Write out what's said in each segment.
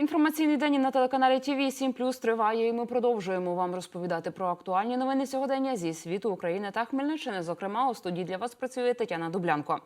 Інформаційний день на телеканалі ТВ 7 Плюс триває, і ми продовжуємо вам розповідати про актуальні новини сьогодення зі світу України та Хмельниччини. Зокрема, у студії для вас працює Тетяна Дублянко.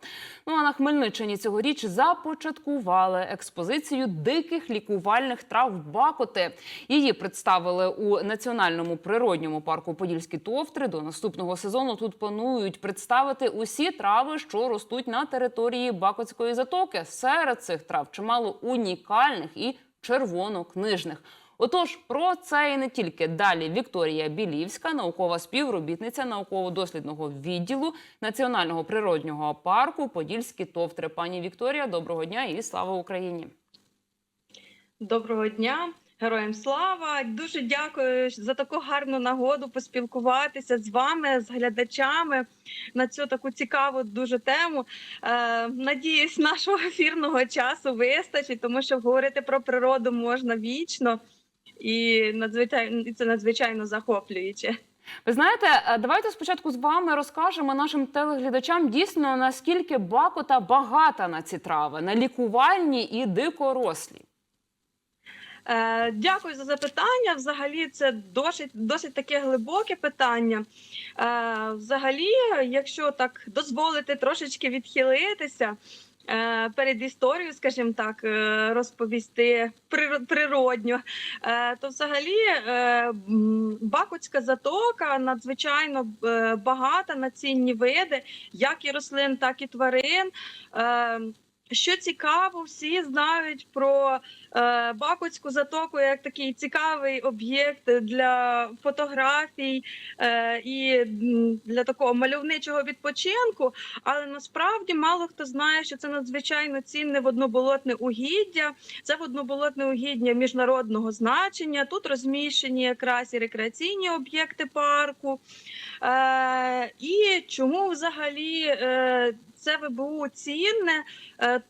Ну а на Хмельниччині цьогоріч започаткували експозицію диких лікувальних трав Бакоти. Її представили у національному природньому парку Подільські товтри. До наступного сезону тут планують представити усі трави, що ростуть на території Бакотської затоки. Серед цих трав чимало унікальних і червонокнижних. Отож, про це і не тільки далі Вікторія Білівська, наукова співробітниця науково-дослідного відділу Національного природнього парку Подільські товтри. Пані Вікторія, доброго дня і слава Україні! Доброго дня, героям слава! Дуже дякую за таку гарну нагоду поспілкуватися з вами, з глядачами на цю таку цікаву дуже тему. Е, надіюсь, нашого ефірного часу вистачить, тому що говорити про природу можна вічно і надзвичайно це надзвичайно захоплююче. Ви знаєте, е, давайте спочатку з вами розкажемо нашим телеглядачам дійсно наскільки бакота багата на ці трави, на лікувальні і дикорослі. Е, Дякую за запитання. Взагалі, це досить досить таке глибоке питання. Е, Взагалі, якщо так дозволити трошечки відхилитися. е, Перед історією, скажімо так, е, розповісти природньо, Е, то взагалі Бакутська затока надзвичайно багата на цінні види, як і рослин, так і тварин. Що цікаво, всі знають про е, Бакутську затоку як такий цікавий об'єкт для фотографій е, і для такого мальовничого відпочинку. Але насправді мало хто знає, що це надзвичайно цінне водноболотне угіддя. Це водноболотне угіддя міжнародного значення. Тут розміщені якраз і рекреаційні об'єкти парку. Е, і чому взагалі е, це ВБУ цінне? Е,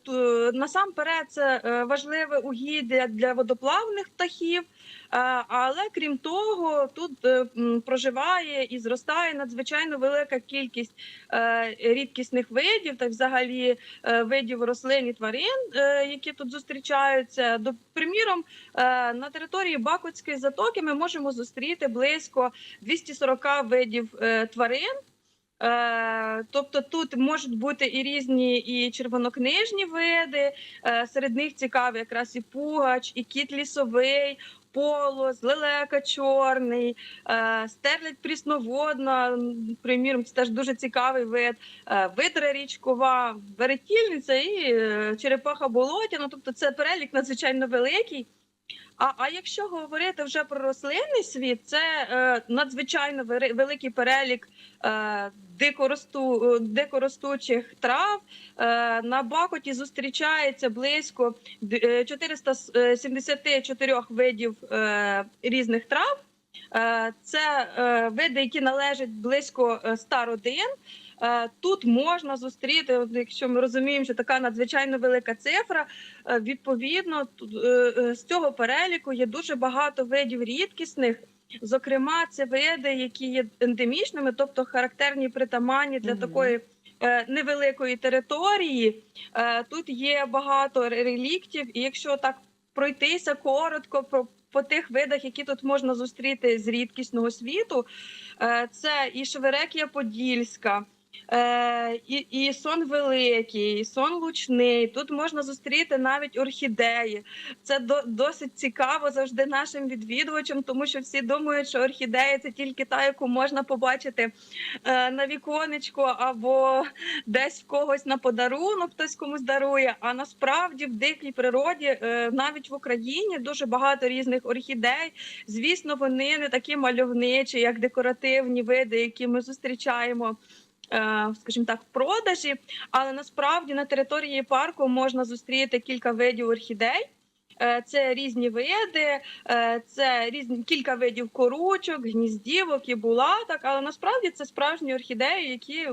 Насамперед, це е, важливе угіддя для водоплавних птахів. Е, Але крім того, тут проживає і зростає надзвичайно велика кількість рідкісних видів, та взагалі видів рослин і тварин, які тут зустрічаються. До приміром, на території Бакутської затоки ми можемо зустріти близько 240 видів тварин. Е, Тобто тут можуть бути і різні і червонокнижні види. е, Серед них цікаві якраз і пугач, і кіт лісовий, полос, лелека чорний, е, стерлядь прісноводна. Приміром, це теж дуже цікавий вид. Видра річкова, веретільниця і черепаха болотяна. Тобто це перелік надзвичайно великий. А, а якщо говорити вже про рослинний світ, це е, надзвичайно великий перелік е, дикоросту, е, дикоростучих трав. Е, на Бакоті зустрічається близько е, 474 видів е, різних трав. Е, це е, види, які належать близько е, 100 родин. Е, Тут можна зустріти, якщо ми розуміємо, що така надзвичайно велика цифра. е, Відповідно, е, з цього переліку є дуже багато видів рідкісних. Зокрема, це види, які є ендемічними, тобто характерні притаманні для такої невеликої території. Тут є багато реліктів, і якщо так пройтися коротко про по тих видах, які тут можна зустріти з рідкісного світу, це і Шеверекія Подільська. Е, і, і сон великий, і сон лучний. Тут можна зустріти навіть орхідеї. Це до, досить цікаво завжди нашим відвідувачам, тому що всі думають, що орхідея це тільки та, яку можна побачити е, на віконечку або десь в когось на подарунок, хтось комусь дарує. А насправді в дикій природі, е, навіть в Україні, дуже багато різних орхідей. Звісно, вони не такі мальовничі, як декоративні види, які ми зустрічаємо. Е, Скажімо так, в продажі, але насправді на території парку можна зустріти кілька видів орхідей. Е, Це різні види, е, це різні кілька видів коручок, гніздівок і булаток. Але насправді це справжні орхідеї, які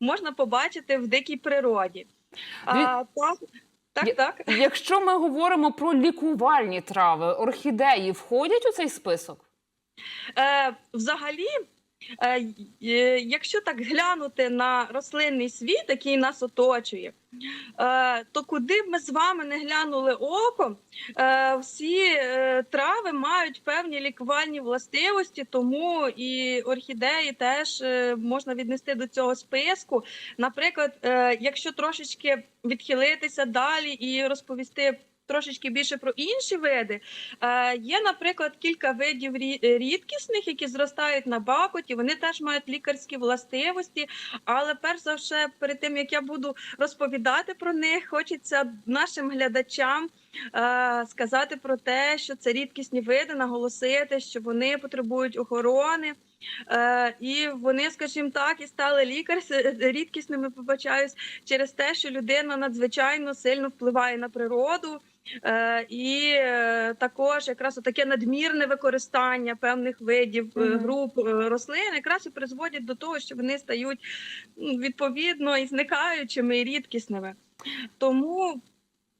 можна побачити в дикій природі. А, так, так, так. Якщо ми говоримо про лікувальні трави, орхідеї входять у цей список? Е, взагалі, Якщо так глянути на рослинний світ, який нас оточує, е, то куди б ми з вами не глянули оком, е, всі е, трави мають певні лікувальні властивості, тому і орхідеї теж е, можна віднести до цього списку. Наприклад, е, якщо трошечки відхилитися далі і розповісти. Трошечки більше про інші види. Е, є, наприклад, кілька видів рі- рідкісних, які зростають на бакоті. Вони теж мають лікарські властивості. Але перш за все, перед тим як я буду розповідати про них, хочеться нашим глядачам сказати про те, що це рідкісні види, наголосити, що вони потребують охорони. Е, і вони, скажімо так, і стали лікар рідкісними, побачаюсь, через те, що людина надзвичайно сильно впливає на природу. Е, і е, також якраз таке надмірне використання певних видів е, груп е, рослин якраз і призводять до того, що вони стають відповідно і зникаючими і рідкісними. Тому,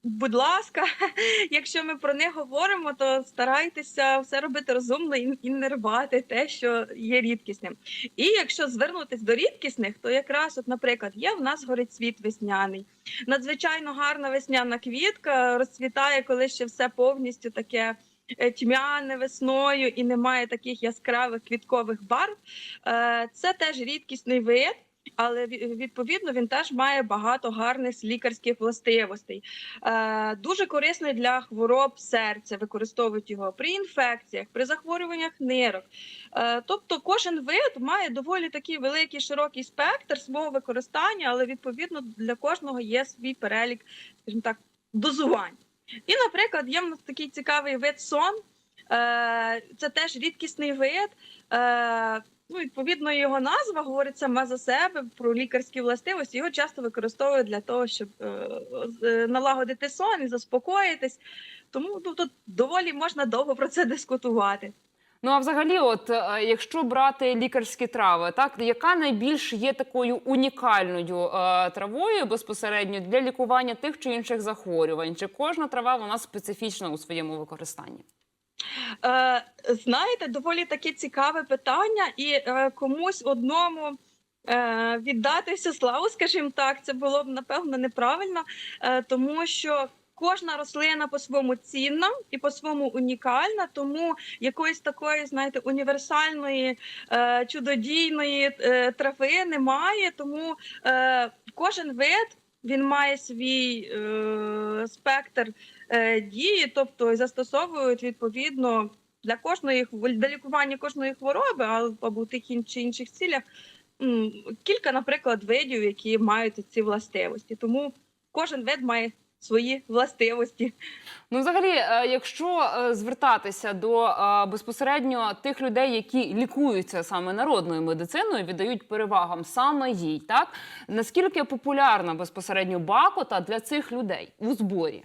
будь ласка, якщо ми про них говоримо, то старайтеся все робити розумно і, не рвати те, що є рідкісним. І якщо звернутись до рідкісних, то якраз, от, наприклад, є в нас горицвіт весняний. Надзвичайно гарна весняна квітка розцвітає, коли ще все повністю таке. е, Тьмяне весною і немає таких яскравих квіткових барв. Е, Це теж рідкісний вид, але відповідно він теж має багато гарних лікарських властивостей. Е, Дуже корисний для хвороб серця, використовують його при інфекціях, при захворюваннях нирок. Е, Тобто кожен вид має доволі такий великий широкий спектр свого використання, але відповідно для кожного є свій перелік, скажімо так, дозувань. І, наприклад, є в нас такий цікавий вид сон. Е, Це теж рідкісний вид. Е, Ну, відповідно, його назва говорить сама за себе про лікарські властивості. Його часто використовують для того, щоб е, з- налагодити сон і заспокоїтись. Тому ну, тут доволі можна довго про це дискутувати. Ну а взагалі, от е, якщо брати лікарські трави, так яка найбільш є такою унікальною е, травою безпосередньо для лікування тих чи інших захворювань? Чи кожна трава вона специфічна у своєму використанні? Е, знаєте, доволі таке цікаве питання, і е, комусь одному. е, Віддати славу, скажімо так, це було б напевно неправильно, е, тому що кожна рослина по-своєму цінна і по-своєму унікальна, тому якоїсь такої, знаєте, універсальної е, чудодійної е, трави немає. Тому е, кожен вид він має свій е, спектр дії, тобто застосовують відповідно для кожної для лікування кожної хвороби, або в тих чи інших цілях. Кілька, наприклад, видів, які мають ці властивості. Тому кожен вид має свої властивості. Ну, взагалі, е, якщо е, звертатися до е, безпосередньо тих людей, які лікуються саме народною медициною, віддають перевагам саме їй, так наскільки популярна безпосередньо бакота для цих людей у зборі?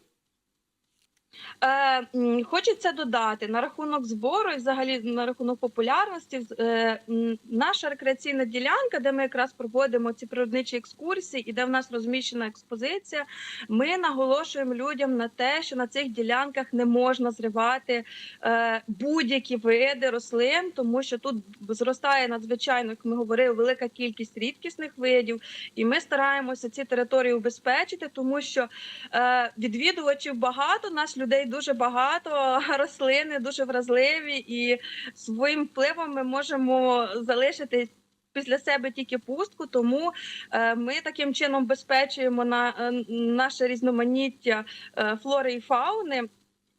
Е, хочеться додати на рахунок збору і взагалі на рахунок популярності. Е, наша рекреаційна ділянка, де ми якраз проводимо ці природничі екскурсії і де в нас розміщена експозиція. Ми наголошуємо людям на те, що на цих ділянках не можна зривати е, будь-які види рослин, тому що тут зростає надзвичайно, як ми говорили, велика кількість рідкісних видів, і ми стараємося ці території убезпечити, тому що Е, відвідувачів багато, людей дуже багато, рослини дуже вразливі, і своїм впливом ми можемо залишити. Після себе тільки пустку, тому е, ми таким чином безпечуємо на е, наше різноманіття е, флори і фауни,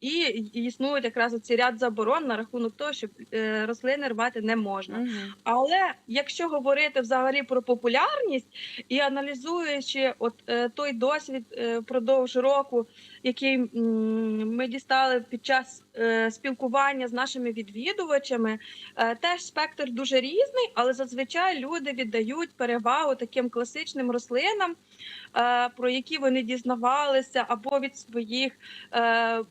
і існують якраз цей ряд заборон на рахунок того, що е, рослини рвати не можна. Угу. Але якщо говорити взагалі про популярність і аналізуючи от е, той досвід е, впродовж року, який ми дістали під час спілкування з нашими відвідувачами, е, теж спектр дуже різний, але зазвичай люди віддають перевагу таким класичним рослинам, е, про які вони дізнавалися або від своїх е,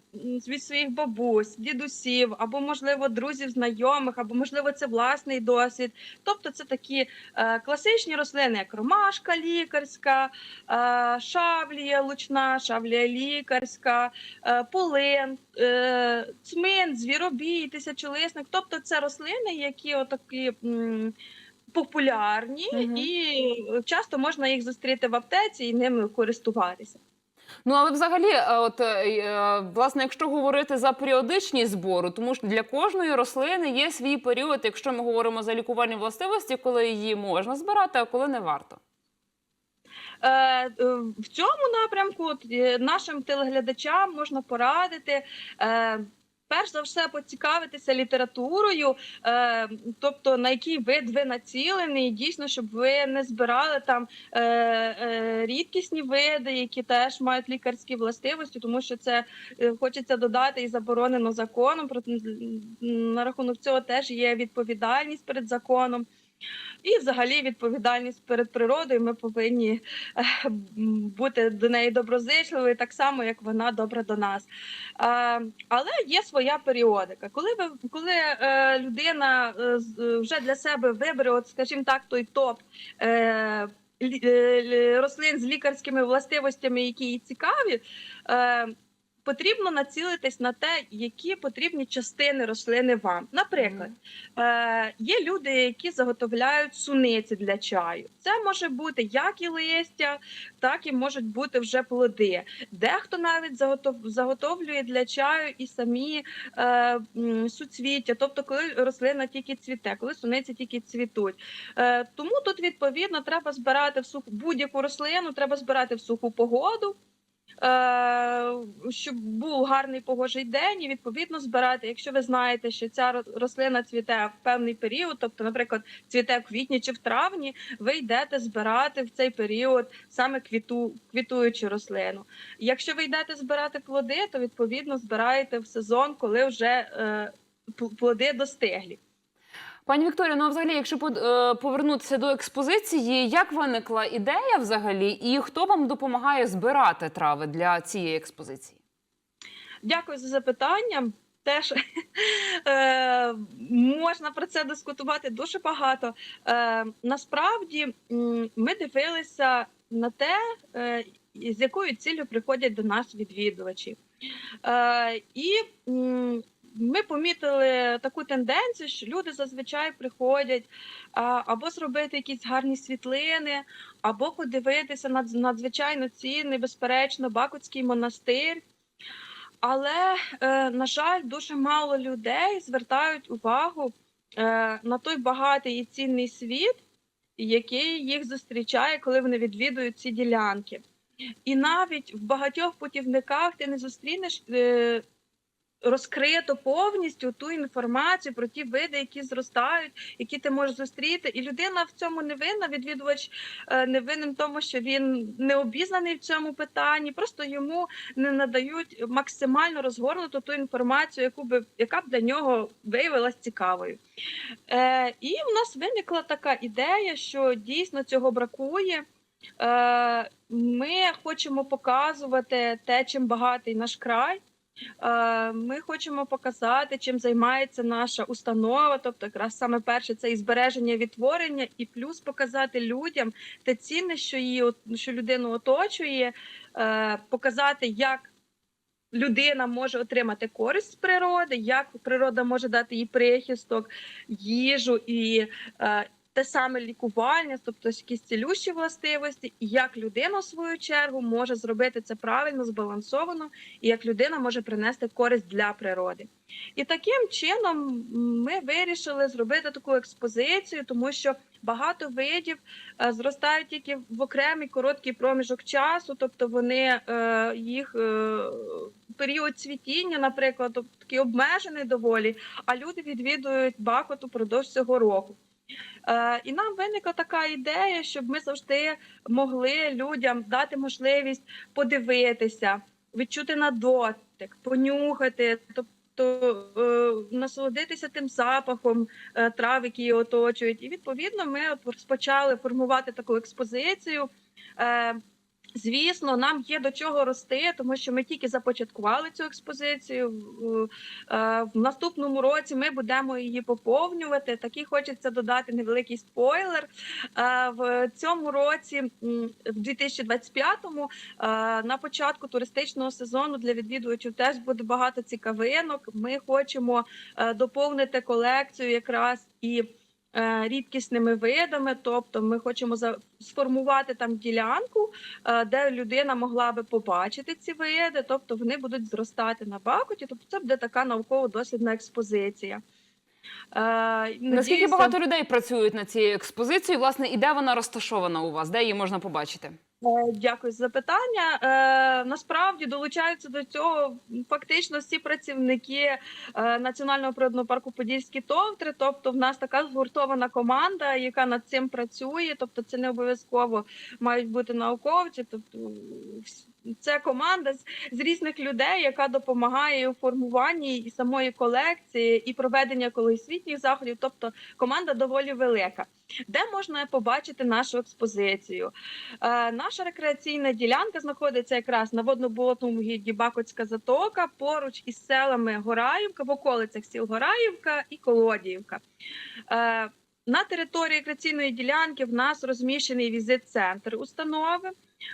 від своїх бабусь, дідусів, або можливо друзів, знайомих, або можливо це власний досвід. Тобто це такі е, класичні рослини, як ромашка лікарська, е, шавлія лучна, шавлія лікарська, е, полин. Цмин, звіробій, тисячолисник. Тобто це рослини, які отакі м, популярні, Мгм. і часто можна їх зустріти в аптеці і ними користуватися. Ну але взагалі, е, от е, е, власне, якщо говорити за періодичність збору, тому що для кожної рослини є свій період, якщо ми говоримо за лікувальні властивості, коли її можна збирати, а коли не варто. Е, е, в цьому напрямку от, е, нашим телеглядачам можна порадити. Е, Перш за все поцікавитися літературою, е, тобто на який вид ви націлені, і дійсно, щоб ви не збирали там е, е, рідкісні види, які теж мають лікарські властивості, тому що це е, хочеться додати і заборонено законом. Про на рахунок цього теж є відповідальність перед законом. І, взагалі, відповідальність перед природою. Ми повинні е, бути до неї доброзичливі, так само як вона добра до нас. Але є своя періодика. Коли ви коли е, людина е, вже для себе вибере, от скажімо так, той топ. Рослин з лікарськими властивостями, які їй цікаві, потрібно націлитись на те, які потрібні частини рослини вам. Наприклад, Е, є люди, які заготовляють суниці для чаю. Це може бути як і листя, так і можуть бути вже плоди. Дехто навіть заготов, заготовлює для чаю і самі е, суцвіття, тобто коли рослина тільки цвіте, коли суниці тільки цвітуть. Е, тому тут відповідно треба збирати в суху будь-яку рослину, треба збирати в суху погоду. Е, щоб був гарний погожий день, і відповідно збирати. Якщо ви знаєте, що ця рослина цвіте в певний період, тобто, наприклад, цвіте в квітні чи в травні, ви йдете збирати в цей період саме квіту, квітуючу рослину. Якщо ви йдете збирати плоди, то відповідно збираєте в сезон, коли вже е, плоди достиглі. Пані Вікторія, ну а взагалі, якщо е, повернутися до експозиції, як виникла ідея взагалі, і хто вам допомагає збирати трави для цієї експозиції? Дякую за запитання. Теж е, можна про це дискутувати дуже багато. Е, насправді ми дивилися на те, з якою ціллю приходять до нас відвідувачі. І ми помітили таку тенденцію, що люди зазвичай приходять або зробити якісь гарні світлини, або подивитися на надзвичайно цінний, безперечно, Бакутський монастир. Але, е, на жаль, дуже мало людей звертають увагу е, на той багатий і цінний світ, який їх зустрічає, коли вони відвідують ці ділянки. І навіть в багатьох путівниках ти не зустрінеш е, розкрито повністю ту інформацію про ті види, які зростають, які ти можеш зустріти. І людина в цьому не винна, відвідувач е, не винен в тому, що він не обізнаний в цьому питанні, просто йому не надають максимально розгорнуту ту інформацію, яку би яка б для нього виявилась цікавою. Е, і в нас виникла така ідея, що дійсно цього бракує. Е, ми хочемо показувати те, чим багатий наш край. Е, Ми хочемо показати, чим займається наша установа, тобто якраз саме перше це і збереження відтворення, і плюс показати людям те цінне, що її що людину оточує, е, показати, як людина може отримати користь з природи, як природа може дати їй прихисток, їжу і е, те саме лікування, тобто якісь цілющі властивості, і як людина в свою чергу може зробити це правильно, збалансовано, і як людина може принести користь для природи. І таким чином ми вирішили зробити таку експозицію, тому що багато видів е, зростають тільки в окремий короткий проміжок часу, тобто вони е, їх е, період цвітіння, наприклад, тобто такий обмежений доволі, а люди відвідують Бахмут упродовж цього року. Е, І нам виникла така ідея, щоб ми завжди могли людям дати можливість подивитися, відчути на дотик, понюхати, тобто е, насолодитися тим запахом е, трав, які її оточують. І відповідно ми розпочали формувати таку експозицію. Звісно, нам є до чого рости, тому що ми тільки започаткували цю експозицію. В- е, наступному році ми будемо її поповнювати. Такий хочеться додати невеликий спойлер. Е, В цьому році, в 2025-му, е, на початку туристичного сезону для відвідувачів теж буде багато цікавинок. Ми хочемо доповнити колекцію якраз і рідкісними видами. Тобто, ми хочемо сформувати там ділянку, е, де людина могла би побачити ці види, тобто вони будуть зростати на бакуті. Тобто, це буде така науково-дослідна експозиція. Е, Наскільки багато людей працюють над цією експозицією? Власне, і де вона розташована у вас? Де її можна побачити? Е, Дякую за запитання. Е, насправді долучаються до цього фактично всі працівники е, національного природного парку Подільські товтри. Тобто, в нас така згуртована команда, яка над цим працює. Тобто, це не обов'язково мають бути науковці. Тобто, це команда з, різних людей, яка допомагає у формуванні і самої колекції, і проведення колосвітніх заходів. Тобто, команда доволі велика. Де можна побачити нашу експозицію? Е, наша рекреаційна ділянка знаходиться якраз на водно-болотному гідді Бакоцька затока поруч із селами Гораївка, в околицях сіл Гораївка і Колодіївка. Е, на території рекреаційної ділянки в нас розміщений візит-центр установи.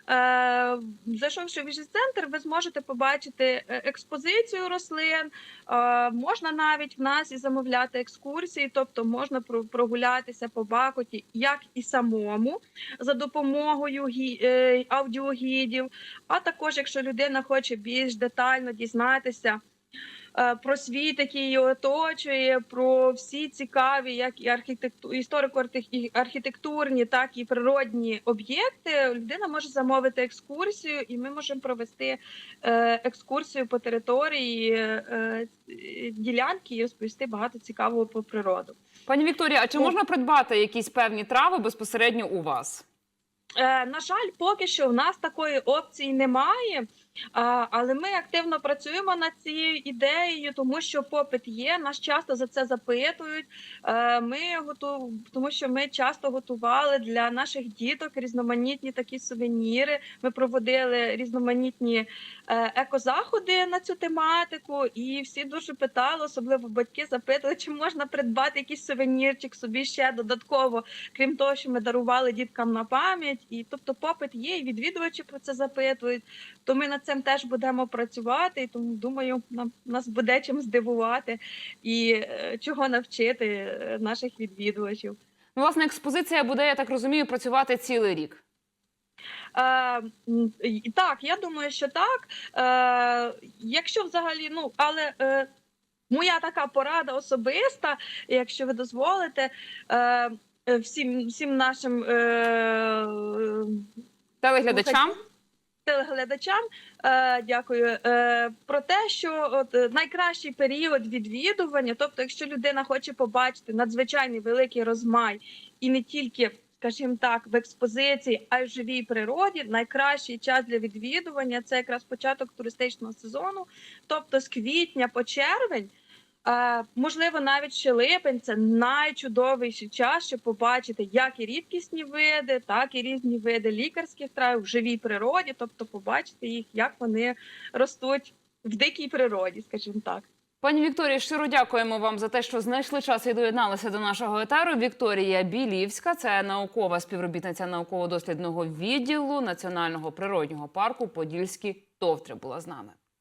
Е, зайшовши в візит-центр, ви зможете побачити е, експозицію рослин. Е, можна навіть в нас і замовляти екскурсії, тобто можна про- прогулятися по Бакоті як і самому за допомогою гі- аудіогідів. А також, якщо людина хоче більш детально дізнатися про світ, який її оточує, про всі цікаві, як і архітекту... історико-архітектурні, так і природні об'єкти, людина може замовити екскурсію, і ми можемо провести е, екскурсію по території е, е, ділянки і розповісти багато цікавого про природу. Пані Вікторія, а чи можна придбати якісь певні трави безпосередньо у вас? Е, на жаль, поки що в нас такої опції немає. Але ми активно працюємо над цією ідеєю, тому що попит є. Нас часто за це запитують. Е, Ми готов... тому що ми часто готували для наших діток різноманітні такі сувеніри. Ми проводили різноманітні екозаходи на цю тематику, і всі дуже питали, особливо батьки запитували, чи можна придбати якийсь сувенірчик собі ще додатково, крім того, що ми дарували діткам на пам'ять. І тобто попит є, і відвідувачі про це запитують. То ми над цим теж будемо працювати, і тому думаю, нам нас буде чим здивувати і е, чого навчити е, наших відвідувачів. Ну, власне, експозиція буде, я так розумію, працювати цілий рік. Е, так, я думаю, що так. Е, якщо взагалі, ну але. Е, Моя така порада особиста, якщо ви дозволите, е, е, всім, всім нашим е, Телеглядачам? телеглядачам е, дякую е, про те, що от найкращий період відвідування, тобто, якщо людина хоче побачити надзвичайний великий розмай і не тільки. Скажімо так, в експозиції, а й в живій природі найкращий час для відвідування це якраз початок туристичного сезону, тобто з квітня по червень, е, можливо, навіть ще липень це найчудовіший час, щоб побачити як і рідкісні види, так і різні види лікарських трав в живій природі, тобто побачити їх, як вони ростуть в дикій природі, скажімо так. Пані Вікторія, щиро дякуємо вам за те, що знайшли час і доєдналися до нашого етеру. Вікторія Білівська, це наукова співробітниця науково-дослідного відділу Національного природнього парку Подільські товтри була з нами.